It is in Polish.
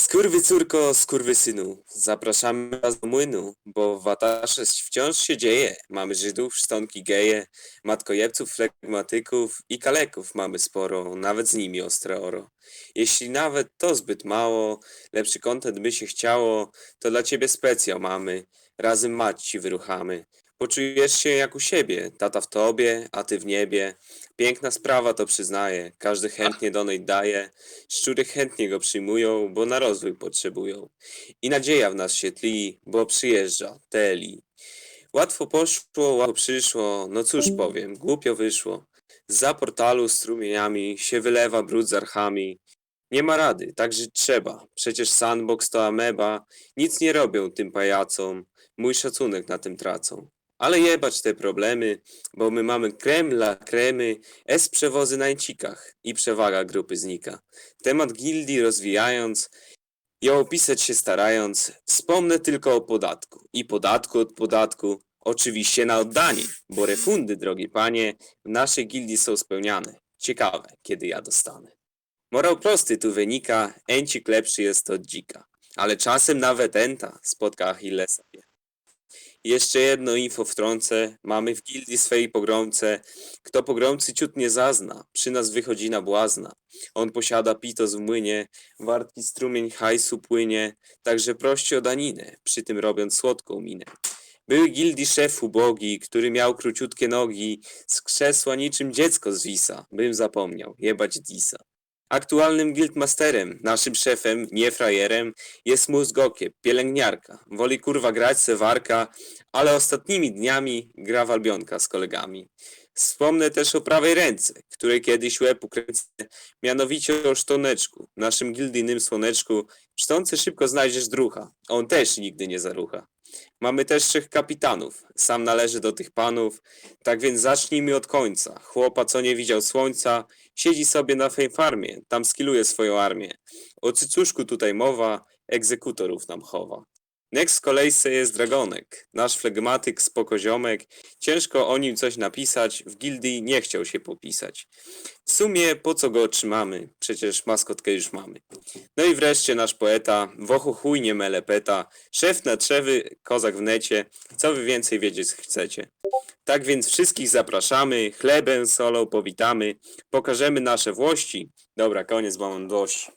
Skurwy córko, skurwy synu, zapraszamy was do młynu, bo w wciąż się dzieje. Mamy Żydów, sztonki geje, matkojebców, flegmatyków i kaleków mamy sporo, nawet z nimi ostre oro. Jeśli nawet to zbyt mało, lepszy kontent by się chciało, to dla ciebie specjal mamy, razem mać ci wyruchamy. Poczujesz się jak u siebie, tata w tobie, a ty w niebie. Piękna sprawa to przyznaję, każdy chętnie do niej daje. Szczury chętnie go przyjmują, bo na rozwój potrzebują. I nadzieja w nas się tli, bo przyjeżdża Teli. Łatwo poszło, łatwo przyszło, no cóż powiem, głupio wyszło. Za portalu strumieniami się wylewa brud z archami. Nie ma rady, tak żyć trzeba. Przecież sandbox to ameba, nic nie robią tym pajacom. Mój szacunek na tym tracą. Ale jebać te problemy, bo my mamy krem dla kremy, S przewozy na incikach i przewaga grupy znika. Temat gildii rozwijając, ją opisać się starając, wspomnę tylko o podatku i podatku od podatku, oczywiście na oddanie, bo refundy, drogie panie, w naszej gildii są spełniane. Ciekawe, kiedy ja dostanę. Morał prosty tu wynika, encik lepszy jest od dzika, ale czasem nawet enta spotka Achillesa. Jeszcze jedno info wtrącę. Mamy w gildii swej pogromce. Kto pogromcy ciut nie zazna, przy nas wychodzi na błazna. On posiada pitos w młynie, wartki strumień hajsu płynie, także prości o daninę, przy tym robiąc słodką minę. Były gildii szef ubogi, który miał króciutkie nogi, z krzesła niczym dziecko z wisa, bym zapomniał, jebać disa. Aktualnym guildmasterem, naszym szefem, nie frajerem, jest mózgokie, pielęgniarka. Woli kurwa grać sewarka, ale ostatnimi dniami gra w z kolegami. Wspomnę też o prawej ręce, której kiedyś łeb ukręcę, mianowicie o sztoneczku, naszym gildijnym słoneczku. Sztonce szybko znajdziesz drucha, on też nigdy nie zarucha. Mamy też trzech kapitanów, sam należy do tych panów, tak więc zacznijmy od końca. Chłopa, co nie widział słońca, siedzi sobie na fej farmie, tam skiluje swoją armię. O cycuszku tutaj mowa, egzekutorów nam chowa. Next w kolejce jest Dragonek, nasz flegmatyk, spokoziomek. Ciężko o nim coś napisać, w gildii nie chciał się popisać. W sumie po co go otrzymamy? Przecież maskotkę już mamy. No i wreszcie nasz poeta, wochu chuj nie melepeta, szef na trzewy, kozak w necie, co wy więcej wiedzieć chcecie. Tak więc wszystkich zapraszamy, chlebem, solą powitamy, pokażemy nasze włości. Dobra, koniec, bo mam dość.